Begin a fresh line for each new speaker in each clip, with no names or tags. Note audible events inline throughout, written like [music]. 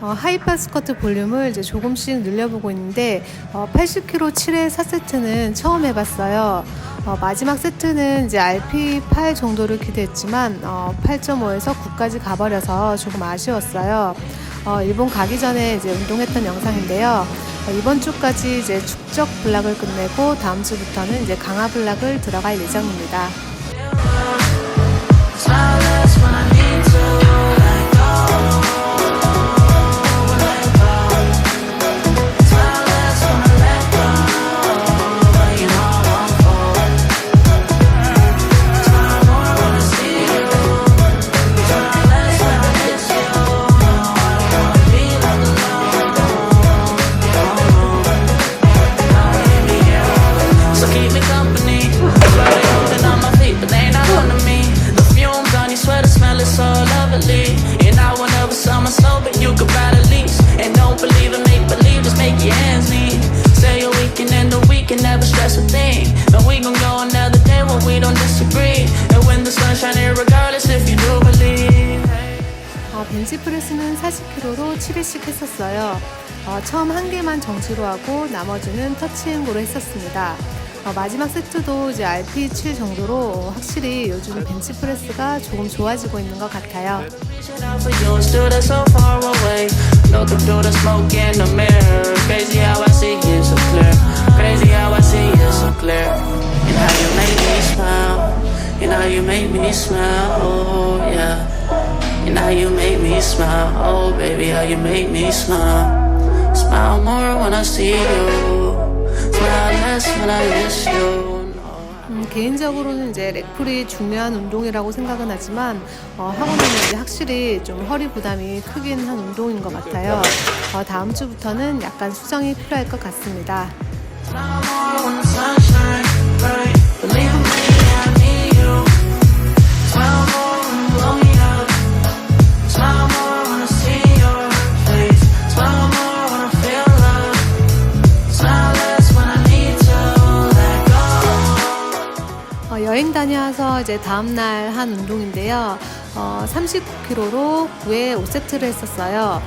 어, 하이파 스 커트 볼륨을 이제 조금씩 늘려보고 있는데 어, 80kg 7회 4세트는 처음 해봤어요. 어, 마지막 세트는 이제 RP 8 정도를 기대했지만 어, 8.5에서 9까지 가버려서 조금 아쉬웠어요. 어, 일본 가기 전에 이제 운동했던 영상인데요. 어, 이번 주까지 이제 축적 블락을 끝내고 다음 주부터는 이제 강화 블락을 들어갈 예정입니다. 벤치프레스는 40kg로 7회씩 했었어요. 어, 처음 한 개만 정지로 하고 나머지는 터치앤고로 했었습니다. 어, 마지막 세트도 이제 RP7 정도로 확실히 요즘 벤치프레스가 조금 좋아지고 있는 것 같아요.
Oh. And how you make me smile. Oh baby, how you make me smile. Smile more when I see you. Smile less when I miss you.
음, 개인적으로는 이제 렉풀이 중요한 운동이라고 생각은 하지만 어, 하고 나면 이제 확실히 좀 허리 부담이 크긴 한 운동인 것 같아요. 어, 다음 주부터는 약간 수정이 필요할 것 같습니다. 다녀와서 이제 다음날 한 운동인데요. 어, 39kg로 9회 5세트를 했었어요.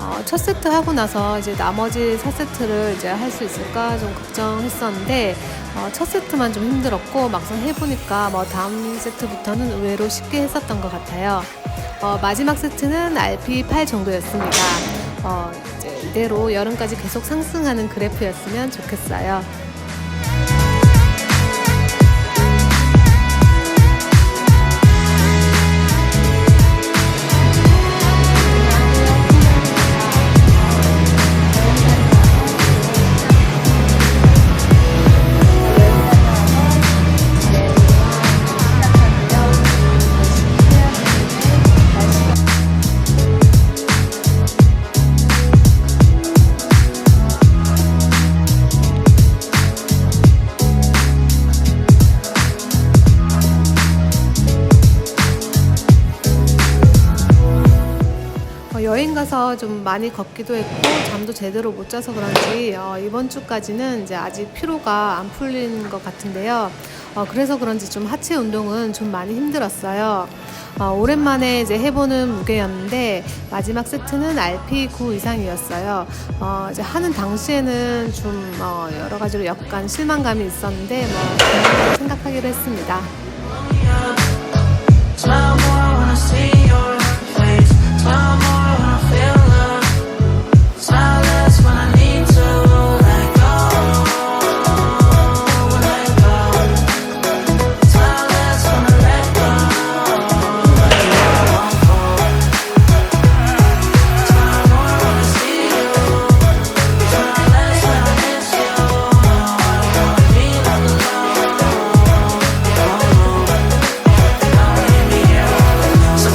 어, 첫 세트 하고 나서 이제 나머지 4세트를 이제 할 수 있을까 좀 걱정했었는데 어, 첫 세트만 좀 힘들었고 막상 해보니까 뭐 다음 세트부터는 의외로 쉽게 했었던 것 같아요. 어, 마지막 세트는 RP 8 정도였습니다. 어, 이제 이대로 여름까지 계속 상승하는 그래프였으면 좋겠어요. 가서 좀 많이 걷기도 했고 잠도 제대로 못 자서 그런지 어, 이번 주까지는 이제 아직 피로가 안 풀린 것 같은데요. 어, 그래서 그런지 좀 하체 운동은 좀 많이 힘들었어요. 어, 오랜만에 이제 해보는 무게였는데 마지막 세트는 RP 9 이상이었어요. 어, 이제 하는 당시에는 좀 어, 여러 가지로 약간 실망감이 있었는데 뭐 생각하기로 했습니다.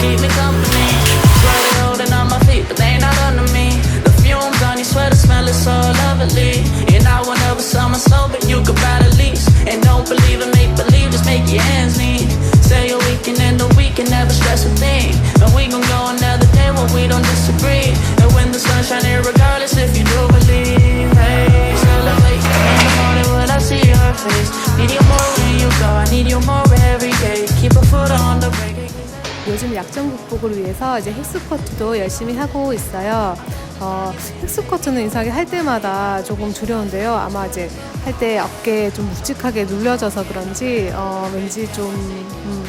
Keep me company.
약점 극복을 위해서 이제 헬스쿼트도 열심히 하고 있어요. 어, 헥스쿼트는 이상하게 할 때마다 조금 두려운데요. 아마 이제 할 때 어깨에 좀 묵직하게 눌려져서 그런지 어, 왠지 좀 음,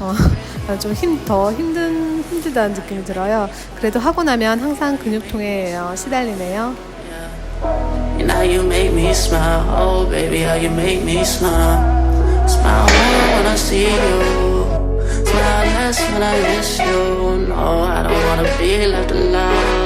어, [laughs] 좀힘더 힘든 힘들다는 느낌이 들어요. 그래도 하고 나면 항상 근육통에 어, 시달리네요.
You. when I miss you. No, I don't wanna be left alone.